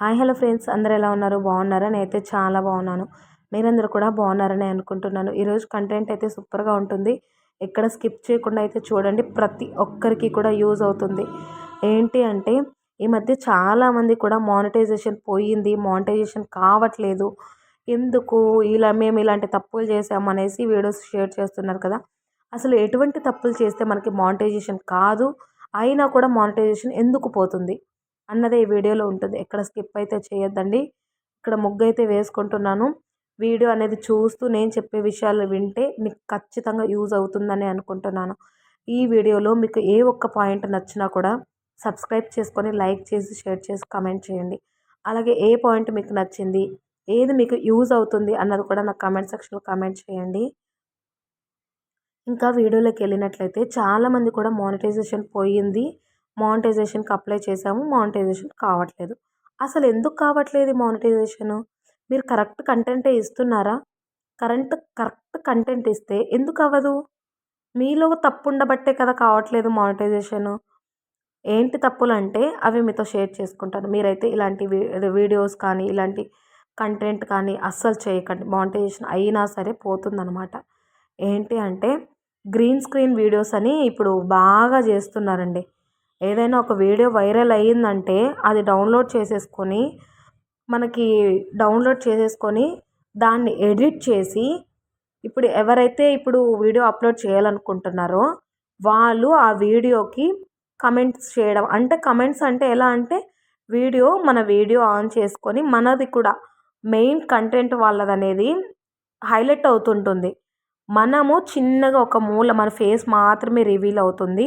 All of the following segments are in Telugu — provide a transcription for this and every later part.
Hi hello friends. అందరు ఎలా ఉన్నారు? బాగున్నారా? నేనైతే చాలా బాగున్నాను. మీరందరూ కూడా బాగున్నారని అనుకుంటున్నాను. ఈరోజు కంటెంట్ అయితే సూపర్గా ఉంటుంది. ఎక్కడ స్కిప్ చేయకుండా అయితే చూడండి. ప్రతి ఒక్కరికి కూడా యూజ్ అవుతుంది. ఏంటి అంటే ఈ మధ్య చాలామంది కూడా మానిటైజేషన్ పోయింది. మానిటైజేషన్ కావట్లేదు. ఎందుకు? ఇలా మేము ఇలాంటి తప్పులు చేసామనేసి వీడియోస్ షేర్ చేస్తున్నారు కదా. అసలు ఎటువంటి తప్పులు చేస్తే మనకి మానిటైజేషన్ కాదు. అయినా కూడా మానిటైజేషన్ ఎందుకు పోతుంది? అన్నది ఈ వీడియోలో ఉంటుంది. ఎక్కడ స్కిప్ అయితే చేయొద్దండి. ఇక్కడ ముగ్గు అయితే వేసుకుంటున్నాను. వీడియో అనేది చూస్తూ నేను చెప్పే విషయాలు వింటే మీకు ఖచ్చితంగా యూజ్ అవుతుందని అనుకుంటున్నాను. ఈ వీడియోలో మీకు ఏ ఒక్క పాయింట్ నచ్చినా కూడా సబ్స్క్రైబ్ చేసుకొని లైక్ చేసి షేర్ చేసి కమెంట్ చేయండి. అలాగే ఏ పాయింట్ మీకు నచ్చింది ఏది మీకు యూజ్ అవుతుంది అన్నది కూడా నాకు కమెంట్ సెక్షన్లో కమెంట్ చేయండి. ఇంకా వీడియోలోకి వెళ్ళినట్లయితే చాలామంది కూడా మానిటైజేషన్ పోయింది. మానిటైజేషన్కి అప్లై చేసాము మానిటైజేషన్ కావట్లేదు. అసలు ఎందుకు కావట్లేదు మానిటైజేషను? మీరు కరెక్ట్ కంటెంటే ఇస్తున్నారా? కరెంట్ కరెక్ట్ కంటెంట్ ఇస్తే ఎందుకు అవ్వదు? మీలో తప్పు ఉండబట్టే కదా కావట్లేదు మానిటైజేషను. ఏంటి తప్పులు అంటే అవి మీతో షేర్ చేసుకుంటాను. మీరైతే ఇలాంటి వీడియోస్ కానీ ఇలాంటి కంటెంట్ కానీ అస్సలు చేయకండి. మానిటైజేషన్ అయినా సరే పోతుందనమాట ఏంటి అంటే గ్రీన్ స్క్రీన్ వీడియోస్ అని ఇప్పుడు బాగా చేస్తున్నారండి. ఏదైనా ఒక వీడియో వైరల్ అయ్యిందంటే అది డౌన్లోడ్ చేసేసుకొని మనకి డౌన్లోడ్ చేసేసుకొని దాన్ని ఎడిట్ చేసి ఇప్పుడు ఎవరైతే ఇప్పుడు వీడియో అప్లోడ్ చేయాలనుకుంటున్నారో వాళ్ళు ఆ వీడియోకి కమెంట్స్ చేయడం అంటే కమెంట్స్ అంటే ఎలా అంటే వీడియో మన వీడియో ఆన్ చేసుకొని మనది కూడా మెయిన్ కంటెంట్ వాళ్ళది అనేది హైలైట్ అవుతుంటుంది. మనము చిన్నగా ఒక మూల మన ఫేస్ మాత్రమే రివీల్ అవుతుంది.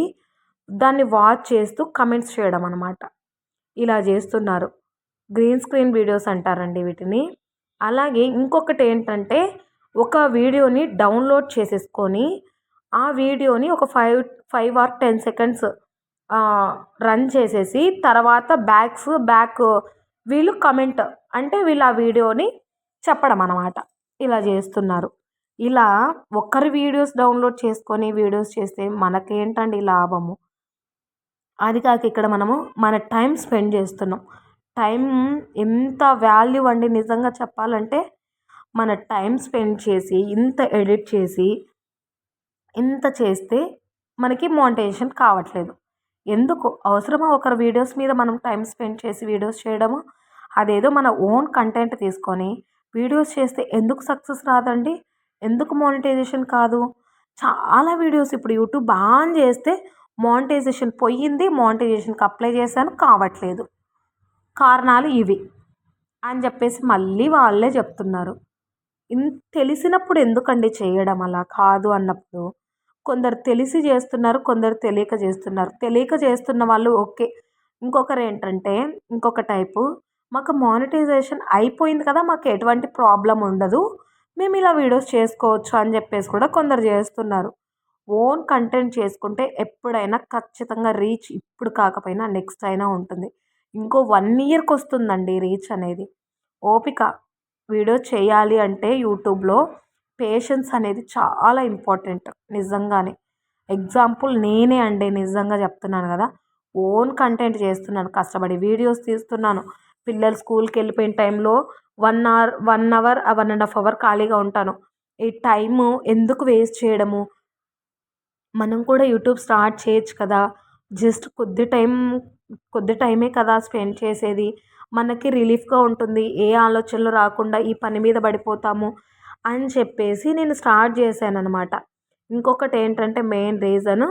దాన్ని వాచ్ చేస్తూ కమెంట్స్ చేయడం అనమాట ఇలా చేస్తున్నారు. గ్రీన్ స్క్రీన్ వీడియోస్ అంటారండి వీటిని. అలాగే ఇంకొకటి ఏంటంటే ఒక వీడియోని డౌన్లోడ్ చేసేసుకొని ఆ వీడియోని ఒక five five or ten seconds run చేసేసి తర్వాత బ్యాక్స్ బ్యాక్ వీళ్ళు కమెంట్ అంటే వీళ్ళు ఆ వీడియోని చెప్పడం అనమాట ఇలా చేస్తున్నారు. ఇలా ఒకరి వీడియోస్ డౌన్లోడ్ చేసుకొని వీడియోస్ చేస్తే మనకేంటండి లాభము? అది కాక ఇక్కడ మనము మన టైం స్పెండ్ చేస్తున్నాం. టైం ఎంత వాల్యూ అండి నిజంగా చెప్పాలంటే మన టైం స్పెండ్ చేసి ఇంత ఎడిట్ చేసి ఇంత చేస్తే మనకి మోనిటైజేషన్ కావట్లేదు. ఎందుకు? అవసరమా ఒకరి వీడియోస్ మీద మనం టైం స్పెండ్ చేసి వీడియోస్ చేయడము? అదేదో మన ఓన్ కంటెంట్ తీసుకొని వీడియోస్ చేస్తే ఎందుకు సక్సెస్ రాదండి? ఎందుకు మోనిటైజేషన్ కాదు? చాలా వీడియోస్ ఇప్పుడు యూట్యూబ్ ఆన్ చేస్తే మానిటైజేషన్ పోయింది మానిటైజేషన్కి అప్లై చేశాను కావట్లేదు. కారణాలు ఇవి అని చెప్పేసి మళ్ళీ వాళ్ళే చెప్తున్నారు. తెలిసినప్పుడు ఎందుకండి చేయడం అలా కాదు అన్నప్పుడు కొందరు తెలిసి చేస్తున్నారు కొందరు తెలియక చేస్తున్నారు. తెలియక చేస్తున్న వాళ్ళు ఓకే. ఇంకొకరు ఏంటంటే ఇంకొక టైపు మాకు మానిటైజేషన్ అయిపోయింది కదా మాకు ఎటువంటి ప్రాబ్లం ఉండదు మేము ఇలా వీడియోస్ చేసుకోవచ్చు అని చెప్పేసి కూడా కొందరు చేస్తున్నారు. ఓన్ కంటెంట్ చేసుకుంటే ఎప్పుడైనా ఖచ్చితంగా రీచ్ ఇప్పుడు కాకపోయినా నెక్స్ట్ అయినా ఉంటుంది. ఇంకో వన్ ఇయర్కి వస్తుందండి రీచ్ అనేది. ఓపిక. వీడియో చేయాలి అంటే యూట్యూబ్లో పేషెన్స్ అనేది చాలా ఇంపార్టెంట్ నిజంగానే. ఎగ్జాంపుల్ నేనే అండి నిజంగా చెప్తున్నాను కదా. ఓన్ కంటెంట్ చేస్తున్నాను కష్టపడి వీడియోస్ తీస్తున్నాను. పిల్లలు స్కూల్కి వెళ్ళిపోయిన టైంలో one hour one hour one and half hour ఖాళీగా ఉంటాను. ఈ టైము ఎందుకు వేస్ట్ చేయడము? మనం కూడా యూట్యూబ్ స్టార్ట్ చేయొచ్చు కదా. జస్ట్ కొద్ది టైం కొద్ది టైమే కదా స్పెండ్ చేసేది. మనకి రిలీఫ్గా ఉంటుంది. ఏ ఆలోచనలు రాకుండా ఈ పని మీద పడిపోతాము అని చెప్పేసి నేను స్టార్ట్ చేశాను అనమాట ఇంకొకటి ఏంటంటే మెయిన్ రీజన్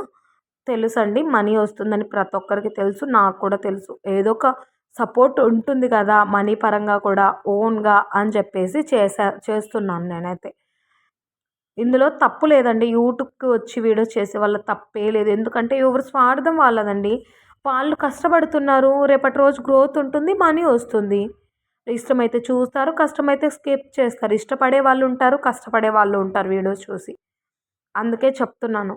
తెలుసండి. మనీ వస్తుందని ప్రతి ఒక్కరికి తెలుసు నాకు కూడా తెలుసు. ఏదో ఒక సపోర్ట్ ఉంటుంది కదా మనీ పరంగా కూడా ఓన్గా అని చెప్పేసి చేసా చేస్తున్నాను నేనైతే. ఇందులో తప్పు లేదండి. యూట్యూబ్కి వచ్చి వీడియోస్ చేసే వాళ్ళ తప్పే లేదు. ఎందుకంటే ఎవరు స్వార్థం వాళ్ళదండి. వాళ్ళు కష్టపడుతున్నారు. రేపటి రోజు గ్రోత్ ఉంటుంది మనీ వస్తుంది. ఇష్టమైతే చూస్తారు కష్టమైతే స్కిప్ చేస్తారు. ఇష్టపడే వాళ్ళు ఉంటారు కష్టపడే వాళ్ళు ఉంటారు వీడియోస్ చూసి. అందుకే చెప్తున్నాను.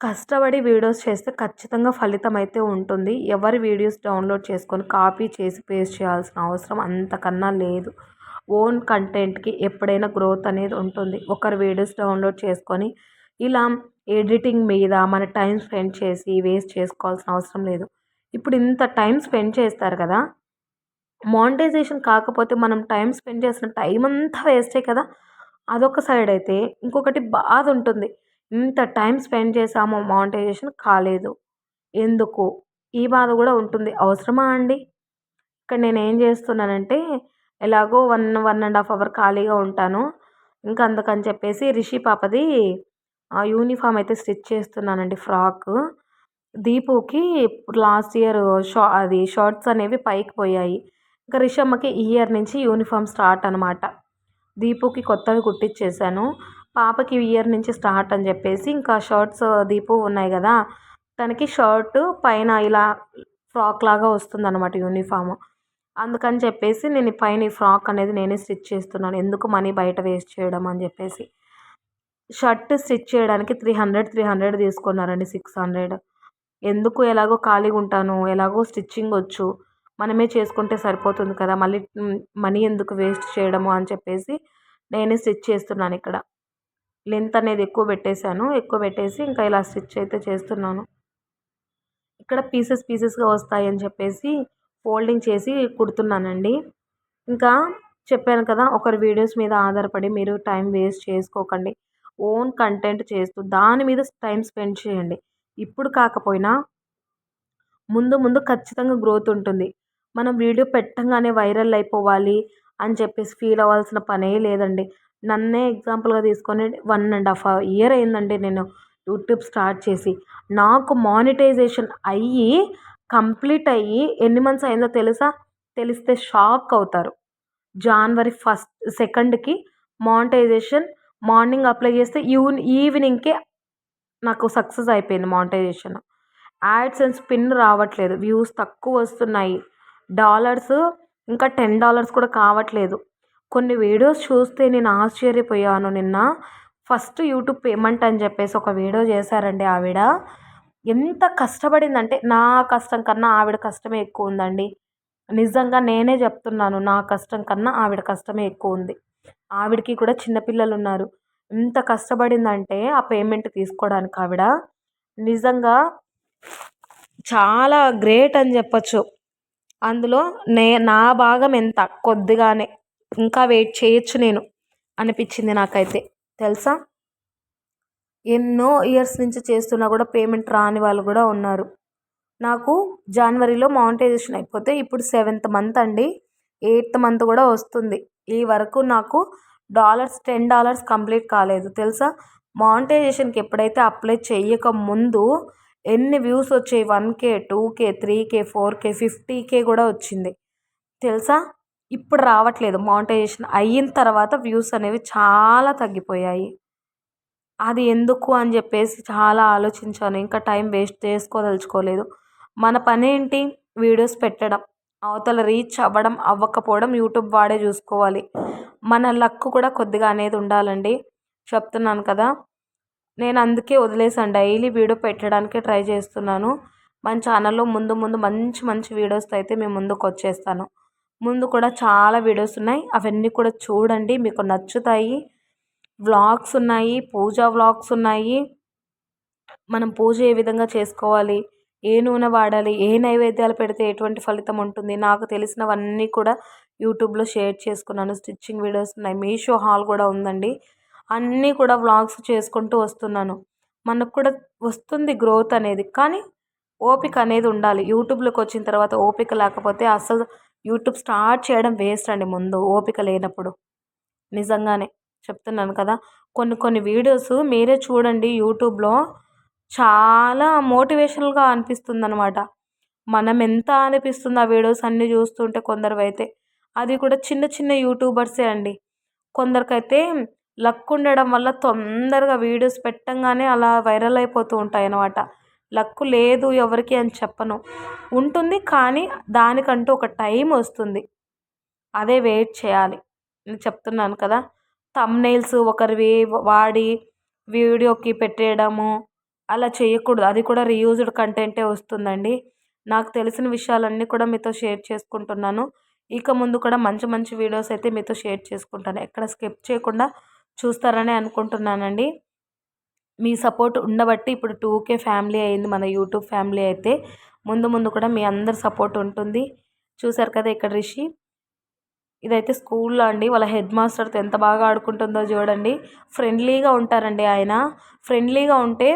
కష్టపడి వీడియోస్ చేస్తే ఖచ్చితంగా ఫలితం అయితే ఉంటుంది. ఎవరి వీడియోస్ డౌన్లోడ్ చేసుకొని కాపీ చేసి పేస్ట్ చేయాల్సిన అవసరం అంతకన్నా లేదు. ఓన్ కంటెంట్కి ఎప్పుడైనా గ్రోత్ అనేది ఉంటుంది. ఒకరి వీడియోస్ డౌన్లోడ్ చేసుకొని ఇలా ఎడిటింగ్ మీద మన టైం స్పెండ్ చేసి వేస్ట్ చేసుకోవాల్సిన అవసరం లేదు. ఇప్పుడు ఇంత టైం స్పెండ్ చేస్తారు కదా! మానిటైజేషన్ కాకపోతే మనం టైం స్పెండ్ చేసిన టైం అంతా వేస్టే కదా! అదొక సైడ్ అయితే ఇంకొకటి బాధ ఉంటుంది. ఇంత టైం స్పెండ్ చేసాము మానిటైజేషన్ కాలేదు. ఎందుకు? ఈ బాధ కూడా ఉంటుంది. అవసరమా అండి? ఇక్కడ నేను ఏం చేస్తున్నానంటే ఎలాగో one one and half hour ఖాళీగా ఉంటాను. ఇంకా అందుకని చెప్పేసి రిషి పాపది ఆ యూనిఫామ్ అయితే స్టిచ్ చేస్తున్నానండి ఫ్రాక్. దీపుకి లాస్ట్ ఇయర్ షా అది షార్ట్స్ అనేవి పైకి పోయాయి. ఇంకా రిషమ్మకి ఈ ఇయర్ నుంచి యూనిఫామ్ స్టార్ట్ అనమాట దీపుకి కొత్తవి కుట్టించేసాను పాపకి ఇయర్ నుంచి స్టార్ట్ అని చెప్పేసి ఇంకా షర్ట్స్ దీపు ఉన్నాయి కదా తనకి షర్ట్ పైన ఇలా ఫ్రాక్ లాగా వస్తుంది అనమాట యూనిఫామ్. అందుకని చెప్పేసి నేను పైన ఈ ఫ్రాక్ అనేది నేనే స్టిచ్ చేస్తున్నాను. ఎందుకు మనీ బయట వేస్ట్ చేయడం అని చెప్పేసి. షర్ట్ స్టిచ్ చేయడానికి త్రీ హండ్రెడ్ త్రీ హండ్రెడ్ తీసుకున్నారండి సిక్స్ హండ్రెడ్. ఎందుకు ఎలాగో ఖాళీగా ఉంటాను ఎలాగో స్టిచ్చింగ్ వచ్చు మనమే చేసుకుంటే సరిపోతుంది కదా మళ్ళీ మనీ ఎందుకు వేస్ట్ చేయడము అని చెప్పేసి నేనే స్టిచ్ చేస్తున్నాను ఇక్కడ. లెంత్ అనేది ఎక్కువ పెట్టేశాను ఎక్కువ పెట్టేసి ఇంకా ఇలా స్టిచ్ అయితే చేస్తున్నాను. ఇక్కడ పీసెస్ పీసెస్గా వస్తాయి అని చెప్పేసి ఫోల్డింగ్ చేసి కుడుతున్నానండి. ఇంకా చెప్పాను కదా ఒకరి వీడియోస్ మీద ఆధారపడి మీరు టైం వేస్ట్ చేసుకోకండి. ఓన్ కంటెంట్ చేస్తూ దాని మీద టైం స్పెండ్ చేయండి. ఇప్పుడు కాకపోయినా ముందు ముందు ఖచ్చితంగా గ్రోత్ ఉంటుంది. మనం వీడియో పెట్టంగానే వైరల్ అయిపోవాలి అని చెప్పేసి ఫీల్ అవ్వాల్సిన పనే లేదండి. నన్నే ఎగ్జాంపుల్గా తీసుకొని వన్ అండ్ హాఫ్ ఇయర్ అయిందండి నేను యూట్యూబ్ స్టార్ట్ చేసి. నాకు మానిటైజేషన్ అయ్యి కంప్లీట్ అయ్యి ఎన్ని మంత్స్ అయిందో తెలుసా? తెలిస్తే షాక్ అవుతారు. జనవరి ఫస్ట్ సెకండ్కి మానిటైజేషన్ మార్నింగ్ అప్లై చేస్తే ఈవ్ ఈవినింగ్కే నాకు సక్సెస్ అయిపోయింది మానిటైజేషన్ యాడ్స్ అండ్ స్పిన్ రావట్లేదు. వ్యూస్ తక్కువ వస్తున్నాయి. డాలర్స్ ఇంకా టెన్ డాలర్స్ కూడా కావట్లేదు. కొన్ని వీడియోస్ చూస్తే నేను ఆశ్చర్యపోయాను. నిన్న ఫస్ట్ యూట్యూబ్ పేమెంట్ అని చెప్పేసి ఒక వీడియో చేశారండి ఆవిడ. ఎంత కష్టపడిందంటే నా కష్టం కన్నా ఆవిడ కష్టమే ఎక్కువ ఉందండి. నిజంగా నేనే చెప్తున్నాను నా కష్టం కన్నా ఆవిడ కష్టమే ఎక్కువ ఉంది. ఆవిడకి కూడా చిన్నపిల్లలు ఉన్నారు. ఎంత కష్టపడిందంటే ఆ పేమెంట్ తీసుకోవడానికి ఆవిడ. నిజంగా చాలా గ్రేట్ అని చెప్పచ్చు. అందులో నే నా భాగం ఎంత? కొద్దిగానే. ఇంకా వెయిట్ చేయొచ్చు నేను అనిపించింది నాకైతే. తెలుసా? ఎన్నో ఇయర్స్ నుంచి చేస్తున్నా కూడా పేమెంట్ రాని వాళ్ళు కూడా ఉన్నారు. నాకు జనవరిలో మానిటైజేషన్ అయిపోతే ఇప్పుడు సెవెంత్ మంత్ అండి. ఎయిత్ మంత్ కూడా వస్తుంది. ఈ వరకు నాకు డాలర్స్ టెన్ డాలర్స్ కంప్లీట్ కాలేదు. తెలుసా? మానిటైజేషన్కి ఎప్పుడైతే అప్లై చేయక ముందు ఎన్ని వ్యూస్ వచ్చాయి? One K two K three K four K fifty K కూడా వచ్చింది. తెలుసా? ఇప్పుడు రావట్లేదు మానిటైజేషన్. అయిన తర్వాత వ్యూస్ అనేవి చాలా తగ్గిపోయాయి. అది ఎందుకు అని చెప్పేసి చాలా ఆలోచించాను. ఇంకా టైం వేస్ట్ చేసుకోదలుచుకోలేదు. మన పని ఏంటి? వీడియోస్ పెట్టడం. అవతల రీచ్ అవ్వడం అవ్వకపోవడం యూట్యూబ్ వాడే చూసుకోవాలి. మన లక్ కూడా కొద్దిగా అనేది ఉండాలండి. చెప్తున్నాను కదా. నేను అందుకే వదిలేసాను డైలీ వీడియో పెట్టడానికి ట్రై చేస్తున్నాను. మన ఛానల్లో ముందు ముందు మంచి మంచి వీడియోస్తో అయితే మేము ముందుకు వచ్చేస్తాను. ముందు కూడా చాలా వీడియోస్ ఉన్నాయి. అవన్నీ కూడా చూడండి. మీకు నచ్చుతాయి. వ్లాగ్స్ ఉన్నాయి పూజా వ్లాగ్స్ ఉన్నాయి. మనం పూజ ఏ విధంగా చేసుకోవాలి ఏ నూనె వాడాలి ఏ నైవేద్యాలు పెడితే ఎటువంటి ఫలితం ఉంటుంది నాకు తెలిసినవన్నీ కూడా యూట్యూబ్లో షేర్ చేసుకున్నాను. స్టిచ్చింగ్ వీడియోస్ ఉన్నాయి మీషో హాల్ కూడా ఉందండి. అన్నీ కూడా వ్లాగ్స్ చేసుకుంటూ వస్తున్నాను. మనకు కూడా వస్తుంది గ్రోత్ అనేది కానీ ఓపిక అనేది ఉండాలి. యూట్యూబ్లోకి వచ్చిన తర్వాత ఓపిక లేకపోతే అసలు యూట్యూబ్ స్టార్ట్ చేయడం వేస్ట్ అండి ముందు ఓపిక లేనప్పుడు. నిజంగానే. చెప్తున్నాను కదా. కొన్ని కొన్ని వీడియోస్ మీరే చూడండి యూట్యూబ్లో. చాలా మోటివేషనల్గా అనిపిస్తుంది అనమాట మనం ఎంత అనిపిస్తుంది ఆ వీడియోస్ అన్నీ చూస్తుంటే కొందరు అయితే అది కూడా చిన్న చిన్న యూట్యూబర్సే అండి. కొందరికైతే లక్ ఉండడం వల్ల తొందరగా వీడియోస్ పెట్టంగానే అలా వైరల్ అయిపోతూ ఉంటాయి అన్నమాట లక్ లేదు ఎవరికి అని చెప్పను. ఉంటుంది కానీ దానికంటూ ఒక టైం వస్తుంది. అదే వెయిట్ చేయాలి. నేను చెప్తున్నాను కదా. తమ్నైల్స్ ఒకరివి వాడి వీడియోకి పెట్టేయడము అలా చేయకూడదు. అది కూడా రీయూజ్డ్ కంటెంటే వస్తుందండి. నాకు తెలిసిన విషయాలన్నీ కూడా మీతో షేర్ చేసుకుంటున్నాను. ఇక ముందు కూడా మంచి మంచి వీడియోస్ అయితే మీతో షేర్ చేసుకుంటాను. ఎక్కడ స్కిప్ చేయకుండా చూస్తారని అనుకుంటున్నానండి. మీ సపోర్ట్ ఉండబట్టి ఇప్పుడు టూకే ఫ్యామిలీ అయింది. మన యూట్యూబ్ ఫ్యామిలీ అయితే ముందు ముందు కూడా మీ అందరి సపోర్ట్ ఉంటుంది. చూసారు కదా ఇక్కడ రిషి? ఇదైతే స్కూల్లో అండి. వాళ్ళ హెడ్ మాస్టర్తో ఎంత బాగా ఆడుకుంటుందో చూడండి. ఫ్రెండ్లీగా ఉంటారండి ఆయన. ఫ్రెండ్లీగా ఉంటే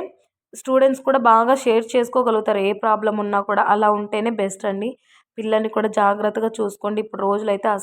స్టూడెంట్స్ కూడా బాగా షేర్ చేసుకోగలుగుతారు. ఏ ప్రాబ్లం ఉన్నా కూడా అలా ఉంటేనే బెస్ట్ అండి. పిల్లల్ని కూడా జాగ్రత్తగా చూసుకోండి. ఇప్పుడు రోజులైతే అస్